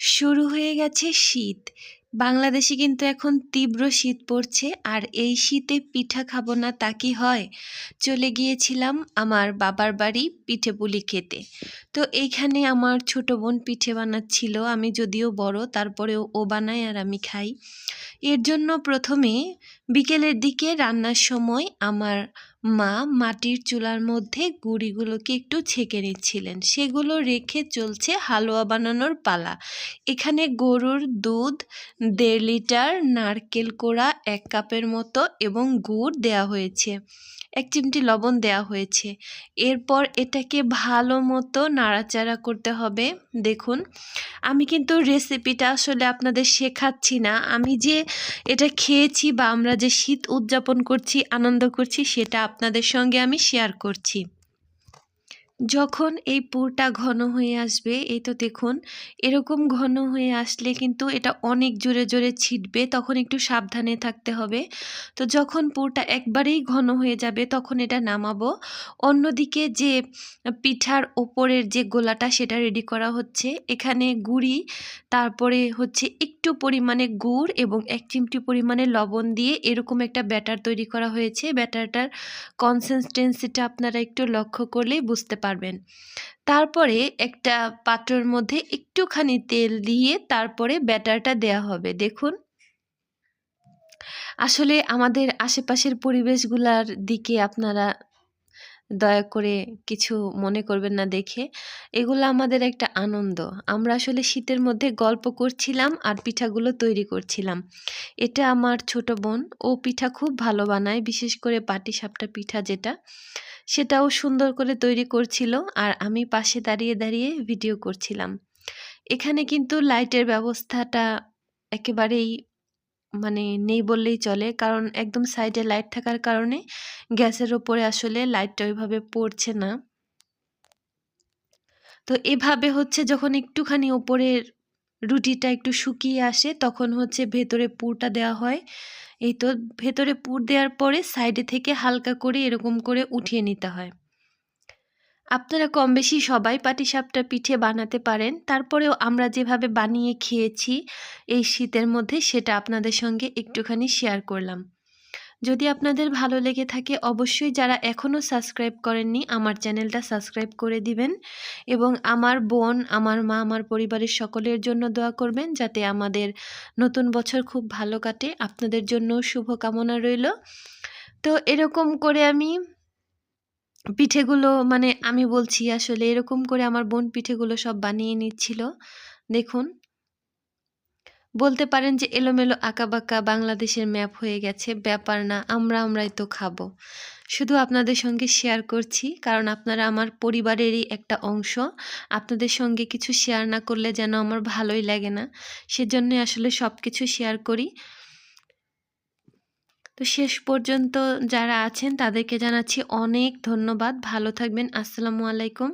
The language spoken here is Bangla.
শুরু হয়ে গেছে শীত। বাংলাদেশে কিন্তু এখন তীব্র শীত পড়ছে আর এই শীতে পিঠা খাব না তা কি হয়? চলে গিয়েছিলাম আমার বাবার বাড়ি পিঠে পুলি খেতে। তো এইখানে আমার ছোট বোন পিঠে বানাচ্ছিল, আমি যদিও বড়, তারপরেও ও বানায় আর আমি খাই। এর জন্য প্রথমে বিকেলের দিকে রান্নার সময় আমার মা মাটির চুলার মধ্যে গুঁড়িগুলোকে একটু ছেঁকে নিচ্ছিলেন। সেগুলো রেখে চলছে হালুয়া বানানোর পালা। এখানে গরুর দুধ, দেড় লিটার নারকেল কোড়া, এক কাপের মতো এবং গুড় দেওয়া হয়েছে। এক চিমটি লবণ দেওয়া হয়েছে। এরপর এটাকে ভালো মতো নাড়াচাড়া করতে হবে। দেখুন, আমি কিন্তু রেসিপিটা আসলে আপনাদের শেখাচ্ছি না। আমি যে এটা খেয়েছি বা আমরা যে শীত উদযাপন করছি, আনন্দ করছি, সেটা আপনাদের সঙ্গে আমি শেয়ার করছি। যখন এই পুরটা ঘন হয়ে আসবে, এই তো দেখুন, এরকম ঘন হয়ে আসলে কিন্তু এটা অনেক জোরে জোরে ছিটবে, তখন একটু সাবধানে থাকতে হবে। তো যখন পুরটা একবারেই ঘন হয়ে যাবে, তখন এটা নামাবো। অন্যদিকে যে পিঠার ওপরের যে গোলাটা, সেটা রেডি করা হচ্ছে। এখানে গুড়ি, তারপরে হচ্ছে একটু পরিমাণে গুড় এবং এক চিমটি পরিমাণে লবণ দিয়ে এরকম একটা ব্যাটার তৈরি করা হয়েছে। ব্যাটারটার কনসিস্টেন্সিটা আপনারা একটু লক্ষ্য করলেই বুঝতে পারবেন। তারপরে একটা পাত্রর মধ্যে একটুখানি তেল দিয়ে তারপরে ব্যাটারটা দেয়া হবে। দেখুন। আসলে আমাদের আশেপাশের পরিবেশগুলার দিকে আপনারা দয়া করে কিছু মনে করবেন না দেখে। এগুলো আমাদের একটা আনন্দ। আমরা আসলে শীতের মধ্যে গল্প করছিলাম আর পিঠাগুলো তৈরি করছিলাম। এটা আমার ছোট বোন। ও পিঠা খুব ভালো বানায়, বিশেষ করে পাটি সাপটা পিঠা যেটা, সেটাও সুন্দর করে তৈরি করছিল আর আমি পাশে দাঁড়িয়ে দাঁড়িয়ে ভিডিও করছিলাম। এখানে কিন্তু লাইটের ব্যবস্থাটা একেবারেই মানে নেই বললেই চলে। কারণ একদম সাইডে লাইট থাকার কারণে গ্যাসের ওপরে আসলে লাইটটা ওইভাবে পড়ছে না। তো এভাবে হচ্ছে যখন একটুখানি ওপরের রুটিটা একটু শুকিয়ে আসে, তখন হচ্ছে ভেতরে পুরটা দেওয়া হয়। এই তো ভেতরে পুর দেওয়ার পরে সাইডে থেকে হালকা করে এরকম করে উঠিয়ে নিতে হয়। আপনারা কম বেশি সবাই পাটিসাপটা পিঠে বানাতে পারেন। তারপরেও আমরা যেভাবে বানিয়ে খেয়েছি এই শীতের মধ্যে সেটা আপনাদের সঙ্গে একটুখানি শেয়ার করলাম। যদি আপনাদের ভালো লেগে থাকে অবশ্যই যারা এখনও সাবস্ক্রাইব করেননি আমার চ্যানেলটা সাবস্ক্রাইব করে দিবেন এবং আমার বোন, আমার মা, আমার পরিবারের সকলের জন্য দোয়া করবেন যাতে আমাদের নতুন বছর খুব ভালো কাটে। আপনাদের জন্য শুভকামনা রইল। তো এরকম করে আমি পিঠেগুলো মানে আমি বলছি আসলে এরকম করে আমার বোন পিঠেগুলো সব বানিয়ে নিচ্ছিল। দেখুন। বলতে পারেন যে এলোমেলো আঁকাবাঁকা বাংলাদেশের ম্যাপ হয়ে গেছে, ব্যাপার না, আমরা আমরাই তো খাব। শুধু আপনাদের সঙ্গে শেয়ার করছি, কারণ আপনারা আমার পরিবারেরই একটা অংশ। আপনাদের সঙ্গে কিছু শেয়ার না করলে যেন আমার ভালোই লাগে না। সেজন্য আসলে সব কিছু শেয়ার করি। তো শেষ পর্যন্ত যারা আছেন তাদেরকে জানাচ্ছি অনেক ধন্যবাদ। ভালো থাকবেন। আসসালামু আলাইকুম।